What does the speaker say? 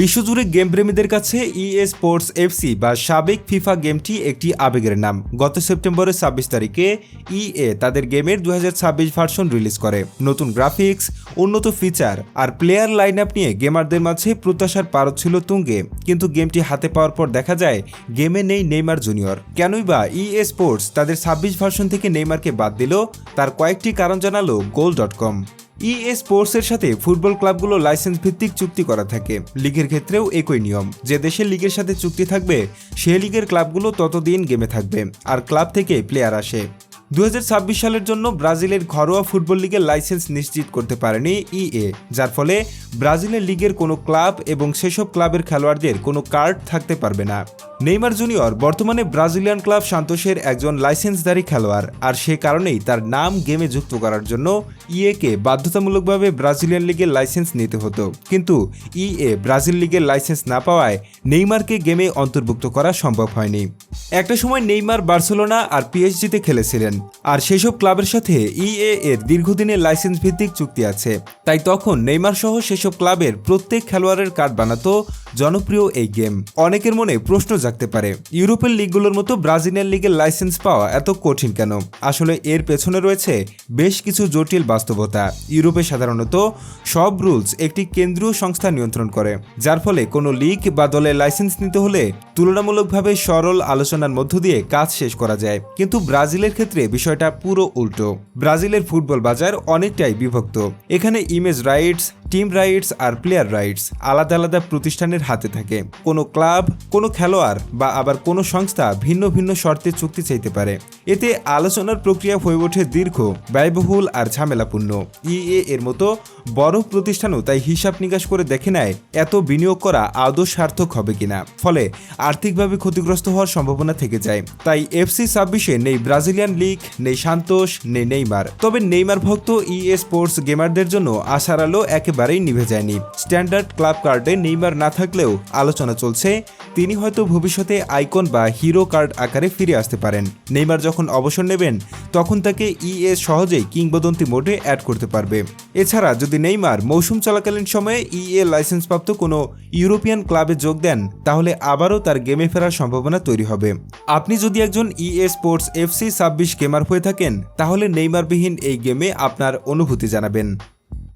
বিশ্বজুড়ে গেম প্রেমীদের কাছে ইএ স্পোর্টস এফসি বা সাবেক ফিফা গেমটি একটি আবেগের নাম। গত সেপ্টেম্বরের ছাব্বিশ তারিখে ইএ তাদের গেমের দু হাজার ছাব্বিশ ভার্সন রিলিজ করে। নতুন গ্রাফিক্স, উন্নত ফিচার আর প্লেয়ার লাইন আপ নিয়ে গেমারদের মাঝে প্রত্যাশার পারদ ছিল তুঙ্গে। কিন্তু গেমটি হাতে পাওয়ার পর দেখা যায়, গেমে নেই নেইমার জুনিয়র। কেনই বা ইএ স্পোর্টস তাদের ছাব্বিশ ভার্সন থেকে নেইমারকে বাদ দিল, তার কয়েকটি কারণ জানালো গোল ডট কম ইএ স্পোর্টসের সাথে ফুটবল ক্লাবগুলো লাইসেন্স ভিত্তিক চুক্তি করা থাকে। লিগের ক্ষেত্রেও একই নিয়ম। যে দেশের লিগের সাথে চুক্তি থাকবে, সে লিগের ক্লাবগুলো ততদিন গেমে থাকবে আর ক্লাব থেকে প্লেয়ার আসে। দু হাজার ছাব্বিশ সালের জন্য ব্রাজিলের ঘরোয়া ফুটবল লিগের লাইসেন্স নিশ্চিত করতে পারেনি ইএ যার ফলে ব্রাজিলের লিগের কোনো ক্লাব এবং সেসব ক্লাবের খেলোয়াড়দের কোনো কার্ড থাকতে পারবে না। নেইমার জুনিয়র, বর্তমানে ব্রাজিলিয়ান ক্লাব সান্তোসের একজন লাইসেন্সধারী খেলোয়াড়। আর সে কারণেই তার নাম গেমে যুক্ত করার জন্য ইএকে বাধ্যতামূলকভাবে ব্রাজিলিয়ান লিগের লাইসেন্স নিতে হতো। কিন্তু ইএ ব্রাজিল লিগের লাইসেন্স না পাওয়ায় নেইমারকে গেমে অন্তর্ভুক্ত করা সম্ভব হয়নি। একটা সময় নেইমার বার্সেলোনা আর পিএইচজিতে খেলেছিলেন। আর সেসব ক্লাবের সাথে ইএ এর দীর্ঘদিনের লাইসেন্স ভিত্তিক চুক্তি আছে। তাই তখন নেইমার সহ সেসব ক্লাবের প্রত্যেক খেলোয়াড়ের কার্ড বানাতো জনপ্রিয় এই গেম। অনেকের মনে প্রশ্ন জাগতে পারে, ইউরোপের লিগগুলোর মতো ব্রাজিলিয়ান লিগের লাইসেন্স পাওয়া এত কঠিন কেন? আসলে এর পেছনে রয়েছে বেশ কিছু জটিল বাস্তবতা। ইউরোপে সাধারণত সব রুলস একটি কেন্দ্রীয় সংস্থা নিয়ন্ত্রণ করে, যার ফলে কোনো লিগ বা দলের লাইসেন্স নিতে হলে তুলনামূলকভাবে সরল আলোচনার মধ্য দিয়ে কাজ শেষ করা যায়। কিন্তু ব্রাজিলের ক্ষেত্রে বিষয়টা পুরো উল্টো। ব্রাজিলের ফুটবল বাজার অনেকটাই বিভক্ত। এখানে ইমেজ রাইটস টিম রাইটস আর প্লেয়ার রাইটস আলাদা আলাদা প্রতিষ্ঠানের হাতে থাকে। কোনো ক্লাব, কোনো খেলোয়াড় বা আবার কোনো সংস্থা ভিন্ন ভিন্ন শর্তে চুক্তি চাইতে পারে। এতে আলোচনার প্রক্রিয়া হয়ে ওঠে দীর্ঘ, ব্যয়বহুল আর ঝামেলাপূর্ণ। ইএ এর মতো বড় প্রতিষ্ঠানও তাই হিসাব নিকাশ করে দেখে নেয় এত বিনিয়োগ করা আদৌ সার্থক হবে কিনা। ফলে আর্থিকভাবে ক্ষতিগ্রস্ত হওয়ার সম্ভাবনা থেকে যায়। তাই এফসি ছাব্বিশে নেই ব্রাজিলিয়ান লিগ, নেই সান্তোষ নেই নেইমার। তবে নেইমার ভক্ত ইএ স্পোর্টস গেমারদের জন্য আশার আলো একেবারেই নিভে যায়নি। স্ট্যান্ডার্ড ক্লাব কার্ডে নেইমার না থাকলেও আলোচনা চলছে, তিনি হয়তো ভবিষ্যতে আইকন বা হিরো কার্ড আকারে ফিরে আসতে পারেন। নেইমার যখন অবসর নেবেন, তখন তাকে ইএ সহজেই কিংবদন্তি মোডে অ্যাড করতে পারবে। এছাড়া যদি নেইমার মৌসুম চলাকালীন সময়ে ইএ লাইসেন্সপ্রাপ্ত কোনো ইউরোপিয়ান ক্লাবে যোগ দেন, তাহলে আবারও তার গেমে ফেরার সম্ভাবনা তৈরি হবে। আপনি যদি একজন ইএ স্পোর্টস এফসি ছাব্বিশ গেমার হয়ে থাকেন, তাহলে নেইমারবিহীন এই গেমে আপনার অনুভূতি জানাবেন।